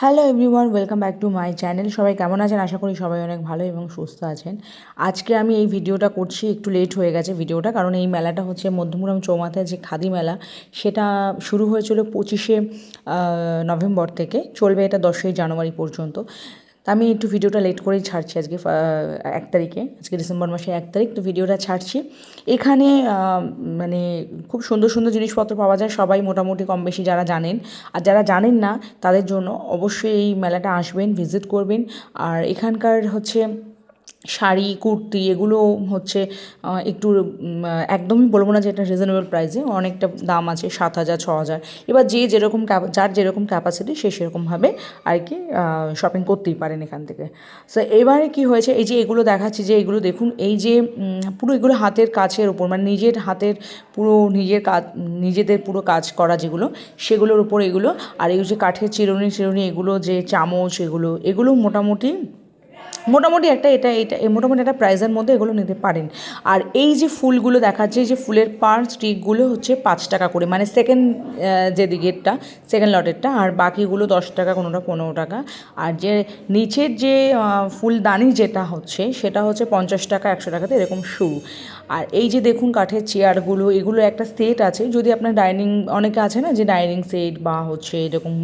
Hello everyone welcome back to my channel সবাই কেমন আছেন? আশা করি সবাই অনেক ভালো এবং সুস্থ আছেন। আজকে আমি এই ভিডিওটা করছি, একটু লেট হয়ে গেছে ভিডিওটা, কারণ এই মেলাটা হচ্ছে মধ্যমগ্রাম চৌমাথায় যে খাদি মেলা, সেটা শুরু হয়েছিল পঁচিশে নভেম্বর থেকে, চলবে এটা দশই জানুয়ারি পর্যন্ত। তা আমি একটু ভিডিওটা লেট করেই ছাড়ছি আজকে এক তারিখে। আজকে ডিসেম্বর মাসে এক তারিখ, তো ভিডিওটা ছাড়ছি। এখানে মানে খুব সুন্দর সুন্দর জিনিসপত্র পাওয়া যায়। সবাই মোটামুটি কম বেশি যারা জানেন, আর যারা জানেন না, তাদের জন্য অবশ্যই এই মেলাটা আসবেন ভিজিট করবেন। আর এখানকার হচ্ছে শাড়ি, কুর্তি এগুলো হচ্ছে একটু একদমই বলব না যে এটা রিজনেবল প্রাইসে অনেকটা দাম আছে সাত হাজার, ছ হাজার। এবার যে যেরকম যার যেরকম ক্যাপাসিটি সে সেরকমভাবে আর কি শপিং করতেই পারেন এখান থেকে। সো এবারে কি হয়েছে, এই যে এগুলো দেখাচ্ছি, যে এগুলো দেখুন, এই যে পুরো এগুলো হাতের কাছের ওপর মানে নিজের হাতের পুরো নিজের কাজ, নিজেদের পুরো কাজ করা যেগুলো, সেগুলোর উপর এগুলো, আর এই যে কাঠের চিরুনি চিরুনি এগুলো যে চামচ এগুলো এগুলো মোটামুটি মোটামুটি একটা এটা এটা মোটামুটি একটা প্রাইজের মধ্যে এগুলো নিতে পারেন। আর এই যে ফুলগুলো দেখাচ্ছে, এই যে ফুলের পার স্টিকগুলো হচ্ছে পাঁচ টাকা করে মানে সেকেন্ড যে দিকেরটা সেকেন্ড লটেরটা আর বাকিগুলো দশ টাকা, কোনোটা পনেরো টাকা। আর যে নিচের যে ফুলদানি যেটা হচ্ছে, সেটা হচ্ছে পঞ্চাশ টাকা, একশো টাকাতে এরকম শুরু। আর এই যে দেখুন কাঠের চেয়ারগুলো, এগুলো একটা সেট আছে, যদি আপনার ডাইনিং অনেকে আছে না যে ডাইনিং সেট বা হচ্ছে এরকম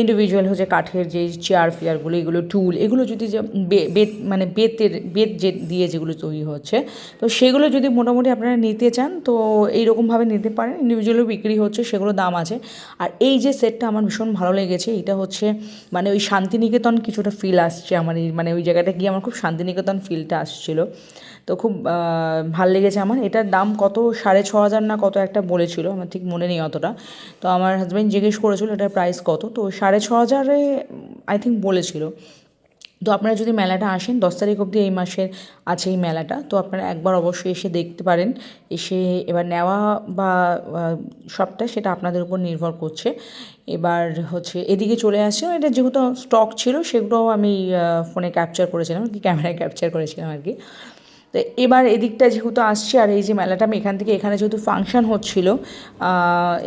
ইন্ডিভিজুয়াল হচ্ছে কাঠের যে চেয়ার ফেয়ারগুলো এগুলো টুল এগুলো যদি যে বেত মানে বেতের, বেত যে দিয়ে যেগুলো তৈরি হচ্ছে, তো সেগুলো যদি মোটামুটি আপনারা নিতে চান, তো এইরকমভাবে নিতে পারেন। ইন্ডিভিজুয়ালও বিক্রি হচ্ছে, সেগুলো দাম আছে। আর এই যে সেটটা আমার ভীষণ ভালো লেগেছে, এটা হচ্ছে মানে ওই শান্তিনিকেতন কিছুটা ফিল আসছে আমার এই মানে ওই জায়গাটা গিয়ে আমার খুব শান্তিনিকেতন ফিলটা আসছিল। তো খুব ভালো লেগেছে আমার। এটার দাম কত? সাড়ে ছ হাজার না কত একটা বলেছিল, আমার ঠিক মনে নেই অতটা। তো আমার হাজব্যান্ড জিজ্ঞেস করেছিল, এটার প্রাইস কত? তো সাড়ে ছ হাজারে আই থিঙ্ক বলেছিল। তো আপনারা যদি মেলাটা আসেন, দশ তারিখ অবধি এই মাসের আছে এই মেলাটা, তো আপনারা একবার অবশ্যই এসে দেখতে পারেন। এসে এবার নেওয়া বা সবটা সেটা আপনাদের উপর নির্ভর করছে। এবার হচ্ছে এদিকে চলে আসছে এটা যেহেতু স্টক ছিল, সেগুলোও আমি ফোনে ক্যাপচার করেছিলাম, কি ক্যামেরায় ক্যাপচার করেছিলাম আর কি। তো এবার এদিকটা যেহেতু আসছে, আর এই যে মেলাটা আমি এখান থেকে, এখানে যেহেতু ফাংশান হচ্ছিল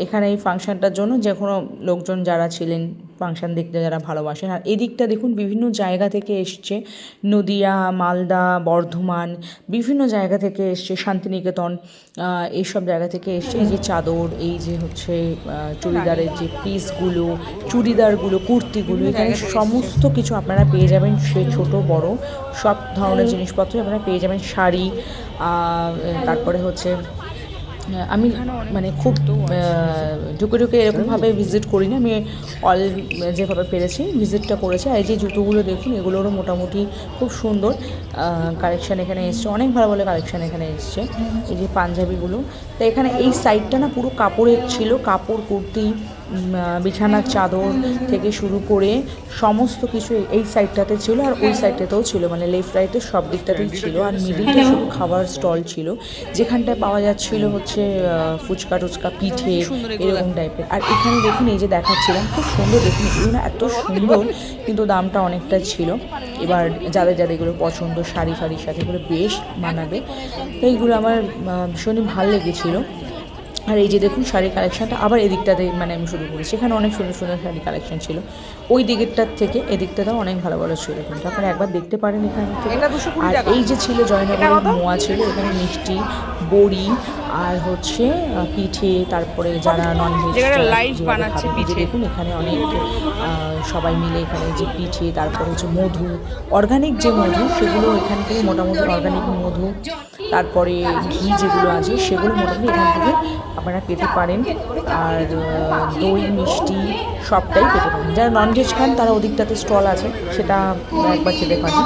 এখানে এই ফাংশানটার জন্য যে কোনো লোকজন যারা ছিলেন ফাংশান দেখতে যারা ভালোবাসেন। আর এদিকটা দেখুন বিভিন্ন জায়গা থেকে এসছে নদিয়া মালদা বর্ধমান বিভিন্ন জায়গা থেকে এসছে শান্তিনিকেতন এইসব জায়গা থেকে এসছে এই যে চাদর এই যে হচ্ছে চুড়িদারের যে পিসগুলো চুড়িদারগুলো কুর্তিগুলো এখানে সমস্ত কিছু আপনারা পেয়ে যাবেন সে ছোট বড় সব ধরনের জিনিসপত্র আপনারা পেয়ে যাবেন শাড়ি তারপরে হচ্ছে আমি মানে খুব ঢুকে ঢুকে এরকমভাবে ভিজিট করি না আমি অল যেভাবে পেরেছি ভিজিটটা করেছি। আর এই যে জুতোগুলো দেখুন, এগুলোরও মোটামুটি খুব সুন্দর। কালেকশান এখানে এসছে। অনেক ভালো ভালো কালেকশান এখানে এসছে। এই যে পাঞ্জাবিগুলো। তো এখানে এই সাইডটা না পুরো কাপড়ের ছিল। কাপড়, কুর্তি বিছানার চাদর থেকে শুরু করে সমস্ত কিছু এই সাইডটাতে ছিল আর ওই সাইডটাতেও ছিল। মানে লেফট রাইটের সব দিকটাতেই ছিল আর মিডিলটা শুধু খাবার স্টল ছিল। যেখানটায় পাওয়া যাচ্ছিল হচ্ছে ফুচকা টুচকা পিঠে এরকম টাইপের আর এখানে দেখুন এই যে দেখাচ্ছিলাম খুব সুন্দর দেখুন এগুলো এত সুন্দর কিন্তু দামটা অনেকটা ছিল। এবার যাদের যাদের এগুলো পছন্দ শাড়ি ফাড়ির সাথে এগুলো বেশ মানাবে। তো এইগুলো আমার ভীষণই ভালো লেগেছিলো। আর এই যে দেখুন শাড়ির কালেকশানটা আবার এদিকটাতে মানে আমি শুরু করি সেখানে অনেক সুন্দর সুন্দর শাড়ি কালেকশন ছিল। ওই দিকেরটার থেকে এদিকটাতেও অনেক ভালো ভালো ছিল কিন্তু। আপনারা একবার দেখতে পারেন এখানে। আর এই যে ছিল জয়নগরের মোয়া ছিল এখানে মিষ্টি বড়ি আর হচ্ছে পিঠে তারপরে যারা নন ভেজ দেখুন এখানে অনেক সবাই মিলে এখানে যে পিঠে তারপরে হচ্ছে মধু অর্গানিক যে মধু সেগুলো এখান থেকে মোটামুটি অর্গানিক মধু তারপরে ঘি যেগুলো আছে সেগুলো মোটামুটি এখান থেকে আপনারা পেতে পারেন। আর দই, মিষ্টি সবটাই পেতে পারেন। যারা ননভেজ খান, তারা ওদিকটাতে স্টল আছে, সেটা একবার চেপে পারেন